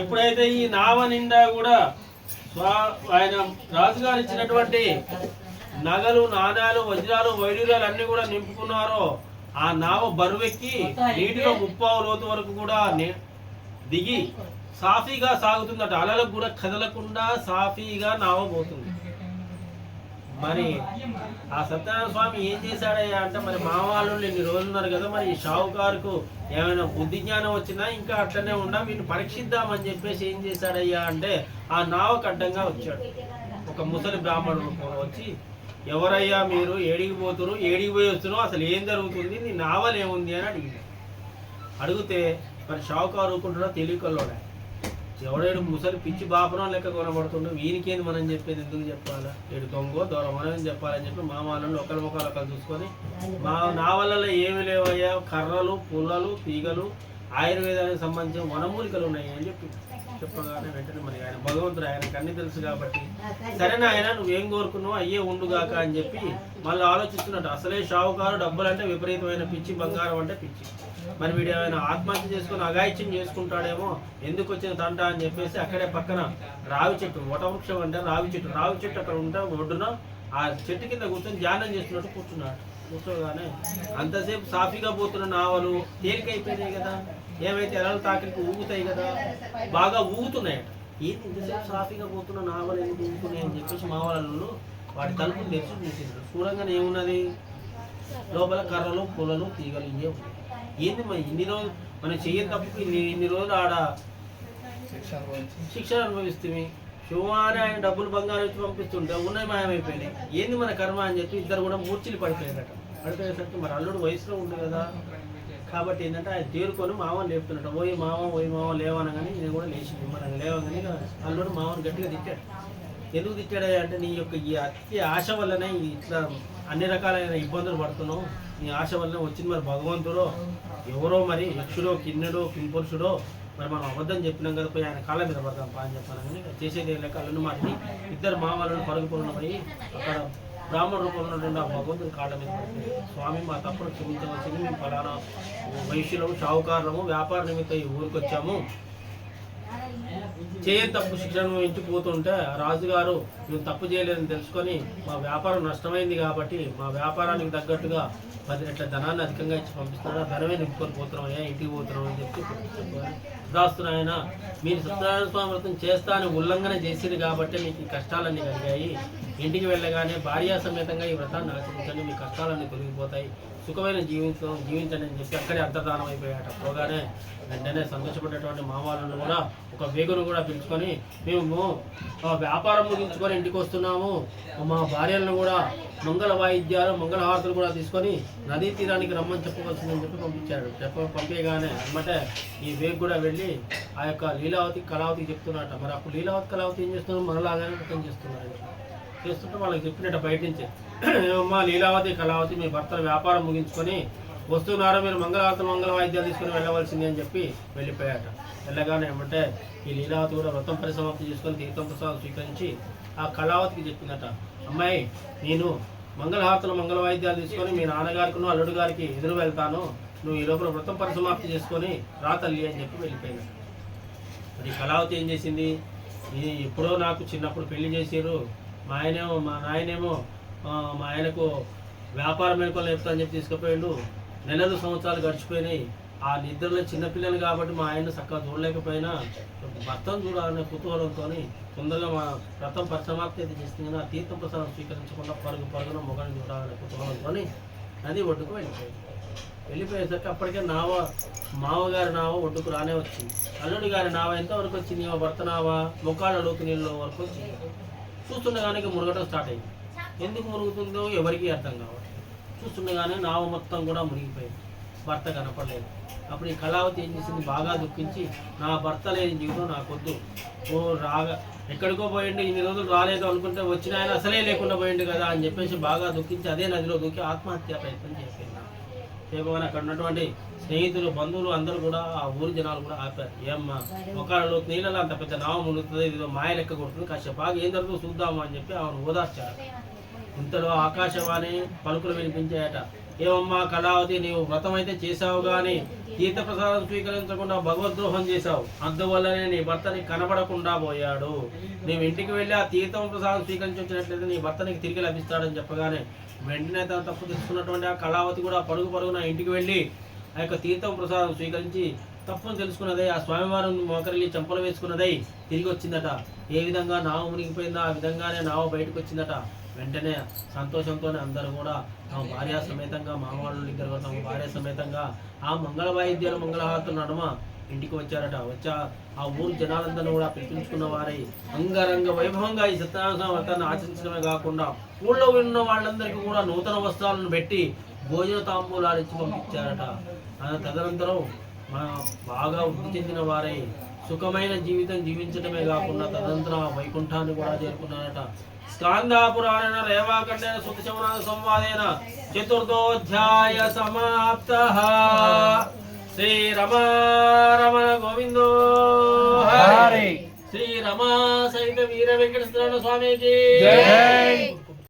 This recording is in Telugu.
ఎప్పుడైతే ఈ నావ నిండా కూడా ఆయన రాజుగారు ఇచ్చినటువంటి నగలు నాణాలు వజ్రాలు వైడూర్యాలు అన్ని కూడా నింపుకున్నారో ఆ నావ బరువెక్కి నీటిలో ముప్పావు లోతు వరకు కూడా దిగి సాఫీగా సాగుతుందట. అలలకు కూడా కదలకుండా సాఫీగా నావ పోతుంది. మరి ఆ సత్యనారాయణ స్వామి ఏం చేశాడయ్యా అంటే మరి మా వాళ్ళు ఇన్ని రోజులు ఉన్నారు కదా మరి ఈ షావుకారుకు ఏమైనా బుద్ధి జ్ఞానం వచ్చినా ఇంకా అట్లనే ఉన్నా వీటిని పరీక్షిద్దామని చెప్పేసి ఏం చేశాడయ్యా అంటే ఆ నావకు అడ్డంగా వచ్చాడు. ఒక ముసలి బ్రాహ్మణుడు వచ్చి ఎవరయ్యా మీరు? ఏడికి పోతున్నారు ఏడికి పోయి వస్తున్నావు అసలు ఏం జరుగుతుంది? నీ నావలేముంది? అని అడిగింది. అడిగితే మరి షావుకారు ఊరుకుంటున్నా తెలియకల్లోడా ఎవడేడు ముసలి పిచ్చి బాపురం లెక్క కొనబడుతుండో వీనికేంది మనం చెప్పేది ఎందుకు చెప్పాలా? ఏడు దొంగో దూరం మనం చెప్పాలని చెప్పి మా వాళ్ళని ఒకరి ముఖాలు ఒకరు చూసుకొని మా నా వల్ల ఏమి లేవయ్యా. కర్రలు పుల్లలు తీగలు ఆయుర్వేదానికి సంబంధించిన వనమూలికలు ఉన్నాయి అని చెప్పి చెప్పగానే వెంటనే మరి ఆయన భగవంతుడు ఆయనకు అన్ని తెలుసు కాబట్టి సరే నాయన నువ్వేం కోరుకున్నావు అయ్యే ఉండుగాక అని చెప్పి మళ్ళీ ఆలోచిస్తున్నట్టు అసలే షావుకారు డబ్బులు అంటే విపరీతమైన పిచ్చి బంగారం అంటే పిచ్చి. మరి వీడు ఏమైనా ఆత్మహత్య చేసుకుని అగాయిత్యం చేసుకుంటాడేమో ఎందుకు వచ్చిన తంట అని చెప్పేసి అక్కడే పక్కన రావి చెట్టు వటవృక్షం అంటే రావి చెట్టు. రావి చెట్టు అక్కడ ఉంటే ఒడ్డున ఆ చెట్టు కింద కూర్చొని ధ్యానం చేస్తున్నట్టు కూర్చున్నాడు. కూర్చోగానే అంతసేపు సాఫీగా పోతున్న నావలు తేలికైపోయినాయి కదా. ఏమైతే ఎలాల తాకిడికి ఊగుతాయి కదా బాగా ఊగుతున్నాయట ఏంది ఇంతసేపు సాఫీగా పోతున్న నావలు ఎందుకు ఊగుతున్నాయి అని చెప్పేసి మా వాళ్ళు వాటి తలుపులు తెరిచి చూసిండ్రు. చూడంగానే ఏమున్నది? లోపల కర్రలు పొలలు తీగలు ఇవే ఉన్నాయి. ఏంది మరి ఇన్ని రోజులు మనం చెయ్యని తప్పుకి ఇన్ని ఇన్ని రోజులు ఆడ శిక్ష అనుభవిస్తుంది శివాని ఆయన డబ్బులు బంగారం ఇచ్చి పంపిస్తుంటే ఉన్నాయి మాయమైపోయినాయి. ఏంది మన కర్మ అని చెప్పి ఇద్దరు కూడా మూర్చిలు పడిపోయారట పడిపోయేసరికి మరి అల్లుడు వయసులో ఉంది కదా. కాబట్టి ఏంటంటే ఆయన తేరుకొని మామని లేపుతున్నట్టు ఓయి మామ ఓయి మామ లేవనగానే నేను కూడా లేచి మిమ్మల్ని లేవగానే అల్లుడు మామని గట్టిగా తిట్టాడు. ఎందుకు తిట్టాడా అంటే నీ యొక్క ఈ అతి ఆశ వల్లనే ఇట్లా అన్ని రకాలైన ఇబ్బందులు పడుతున్నావు. నీ ఆశ వల్లనే వచ్చింది మరి భగవంతుడో. ఎవరో మరి యక్షుడో కిన్నెడో కింపురుషుడో మరి మనం అబద్ధం చెప్పినాం కదా పోయి ఆయన కాళ్ళ మీద పడదాం పా అని చెప్పాను కానీ చేసేది లేక అల్లుని మాటని ఇద్దరు మామలను పరుగు అక్కడ బ్రాహ్మణ రూపంలో నుండి ఆ భగవంతుని కాళ్ళ మీద స్వామి మా తప్పును క్షమించవలసింది మేము ఫలానా వైశ్యులము షావుకారులము వ్యాపార నిమిత్తం ఈ ఊరికి వచ్చాము. చేయని తప్పు శిక్షణ ఎంచిపోతుంటే రాజుగారు మేము తప్పు చేయలేదని తెలుసుకొని మా వ్యాపారం నష్టమైంది కాబట్టి మా వ్యాపారానికి తగ్గట్టుగా పది రెట్ల ధనాన్ని అధికంగా ఇచ్చి పంపిస్తున్నాడు ఆ ధనమే నింపుకొని పోతున్నాం అయ్యా ఇంటికి పోతున్నాం అని చెప్పి దాస్తున్నాయన రాస్తున్నాయన మీరు సత్యనారాయణ స్వామి వ్రతం చేస్తా అని ఉల్లంఘన చేసింది కాబట్టి మీకు కష్టాలన్నీ కలిగాయి. ఇంటికి వెళ్ళగానే భార్యా సమేతంగా ఈ వ్రతాన్ని ఆచరించండి. మీ కష్టాలన్నీ తొలగిపోతాయి. సుఖమైన జీవితం జీవించండి అని చెప్పి అక్కడే అంతర్ధానం అయిపోయాట. పోగానే వెంటనే సంతోషపడేటువంటి మామాలను కూడా ఒక వేగును కూడా పిలుచుకొని మేము వ్యాపారం ముగించుకొని ఇంటికి వస్తున్నాము. మా భార్యలను కూడా మంగళ వాయిద్యాలు మంగళహారతులు కూడా తీసుకొని నదీ తీరానికి రమ్మని చెప్పవలసిందని చెప్పి పంపించాడు చెప్ప పంపేయగానే అన్నమాట ఈ వేగ్ కూడా వెళ్ళి ఆ యొక్క లీలావతి కళావతికి చెప్తున్నట మరి అప్పుడు లీలావతి కళావతి ఏం చేస్తున్నారు? మనలాగానే అర్థం చేస్తున్నారు చేస్తుంటే వాళ్ళకి చెప్పినట్టు బయట నుంచి అమ్మా లీలావతి కళావతి మీ భర్తల వ్యాపారం ముగించుకొని వస్తున్నారో మీరు మంగళవారం మంగళ వాయిద్యాలు తీసుకుని వెళ్ళవలసింది అని చెప్పి వెళ్ళిపోయాట. వెళ్ళగానే ఏమంటే ఈ లీలావతి కూడా వ్రతం పరిసమాప్తి చేసుకొని తీర్థం ప్రసాదం స్వీకరించి ఆ కళావతికి చెప్పిందట అమ్మాయి నేను మంగళహారతులు మంగళ వాయిద్యాలు తీసుకొని మీ నాన్నగారికి అల్లుడు గారికి ఎదురు వెళ్తాను. నువ్వు ఈ లోపల వ్రతం పరిసమాప్తి చేసుకొని రా తల్లి అని చెప్పి వెళ్ళిపోయిందట మరి కళావతి ఏం చేసింది? ఇది ఎప్పుడో నాకు చిన్నప్పుడు పెళ్ళి చేసారు మా ఆయనేమో మా నాయనేమో మా ఆయనకు వ్యాపారం మేలుకొని చెప్తా అని చెప్పి తీసుకుపోయిండు. నెలలు సంవత్సరాలు గడిచిపోయినాయి. ఆ నిద్రలో చిన్నపిల్లలు కాబట్టి మా ఆయన చక్కగా చూడలేకపోయినా భర్తను చూడాలనే కుతూహలంతో తొందరగా మా వ్రతం పరిసమాప్తి అయితే చేస్తుంది కానీ ఆ తీర్థం ప్రసాదం స్వీకరించకుండా పరుగు పరుగున మొగని చూడాలనే కుతూహలంతో నది ఒడ్డుకు వెళ్ళిపోయింది. వెళ్ళిపోయేసరికి అప్పటికే నావ మావగారి నావ ఒడ్డుకు రానే వచ్చింది. అల్లుడి గారి నావ ఎంతవరకు వచ్చింది? మా భర్త నావ ముఖాల లోతు నీళ్ళ వరకు వచ్చింది. చూస్తుండగానే మురగటం స్టార్ట్ అయింది. ఎందుకు మురుగుతుందో ఎవరికీ అర్థం కావాలి చూస్తుండగానే నావ మొత్తం కూడా మునిగిపోయింది. భర్త కనపడలేదు. అప్పుడు ఈ కళావతి ఏం చేసింది? బాగా దుఃఖించి నా భర్త లేని జీవితం నాకొద్దు. ఓ రాగా ఎక్కడికో పోయిండు ఇన్ని రోజులు రాలేదు అనుకుంటే వచ్చిన ఆయన అసలే లేకుండా పోయిండు కదా అని చెప్పేసి బాగా దుఃఖించి అదే నదిలో దూకి ఆత్మహత్య ప్రయత్నం చేసింది చేయబోగానే అక్కడ ఉన్నటువంటి స్నేహితులు బంధువులు అందరూ కూడా ఆ ఊరి జనాలు కూడా ఆపారు. ఏమ్మా ఒకళ్ళు నీళ్ళలో అంత పెద్ద నావం ఉండుతుంది ఇది మాయ లెక్క కొడుతుంది కాసేపు బాగా ఏం జరుగుతుందో చూద్దాము అని చెప్పి ఆమెను ఓదార్చారు. ఇంతలో ఆకాశవాణి పలుకులు వినిపించాయట. ఏమమ్మా కళావతి నీవు వ్రతం అయితే చేశావు కానీ తీర్థ ప్రసాదం స్వీకరించకుండా భగవద్రోహం చేశావు. అందువల్లనే నీ భర్తని కనబడకుండా పోయాడు. నీవు ఇంటికి వెళ్ళి ఆ తీర్థం ప్రసాదం స్వీకరించి వచ్చినట్లయితే నీ భర్త నీకు తిరిగి లభిస్తాడని చెప్పగానే వెంటనే తన తప్పు తెలుసుకున్నటువంటి ఆ కళావతి కూడా పరుగు పరుగున ఇంటికి వెళ్ళి ఆ యొక్క తీర్థం ప్రసాదం స్వీకరించి తప్పును తెలుసుకున్నదై ఆ స్వామివారం మోకరిల్లి చెంపలు వేసుకున్నదై తిరిగి వచ్చిందట. ఏ విధంగా నావ మునిగిపోయిందో ఆ విధంగానే నావ బయటకు వచ్చిందట. వెంటనే సంతోషంతోనే అందరూ కూడా తమ భార్య సమేతంగా మామవాళ్ళు ఇద్దరు తమ భార్య సమేతంగా ఆ మంగళ వాయిద్యాలు మంగళహారతులు నడుమ ఇంటికి వచ్చారట. వచ్చా ఆ ఊరు జనాలందరూ కూడా పిలిపించుకున్న వారై అంగరంగ వైభవంగా ఈ సత్యనారాయణ వ్రతాన్ని ఆచరించడమే కాకుండా ఊళ్ళో ఉన్న వాళ్ళందరికీ కూడా నూతన వస్త్రాలను పెట్టి భోజన తాంబూలాలు ఇచ్చి పంపించారట. తదనంతరం మన బాగా వృద్ధి చెందిన వారై సుఖమైన జీవితం జీవించడమే కాకుండా తదనంతరం ఆ వైకుంఠాన్ని కూడా చేరుకున్నారట. స్కాందాపురాణ రేవాఖండేన సుతశమన సంవాదేన చతుర్థోధ్యాయ సమాప్త. శ్రీ రమా రమణ గోవిందో హరి. శ్రీ రమా సహిత వీర వెంకటేశ్వర స్వామికి జై.